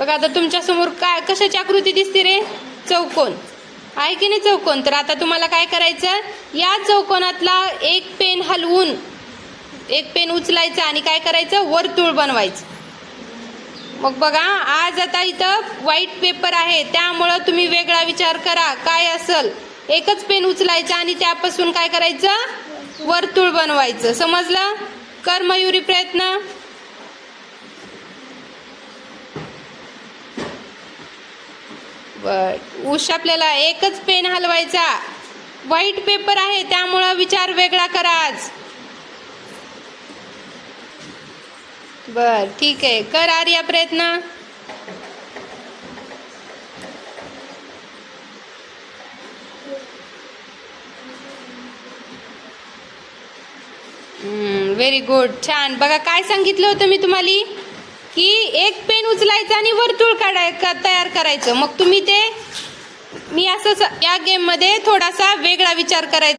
बघा आता तुमच्यासमोर काय कशाची आकृती दिसते रे? चौकोन. आहे की नाही चौकोन? तर आता तुम्हाला काय करायचं? या चौकोनातला एक पेन हलवून एक पेन उचलायचा आणि काय करायचं? वर्तुळ बनवायचं. मग बघा आज आता इथं व्हाईट पेपर आहे. त्यामुळं तुम्ही वेगळा विचार करा. काय असल? एकच पेन उचलायचं आणि त्यापासून काय करायचं? वर्तुळ बनवायचं. समजलं? कर्मयुरी प्रयत्न? बर उश आपल्याला एकच पेन हलवायचा. व्हाईट पेपर आहे त्यामुळं विचार वेगळा करा आज. बर ठीक आहे. कर आर्या प्रयत्न. व्हेरी गुड छान. बघा काय सांगितलं होतं मी तुम्हाला? की एक पेन उचलायचं आणि वर्तुळ काढाय का- तयार करायचं. मग तुम्ही ते मी असं या गेममध्ये थोडासा वेगळा विचार करायचा.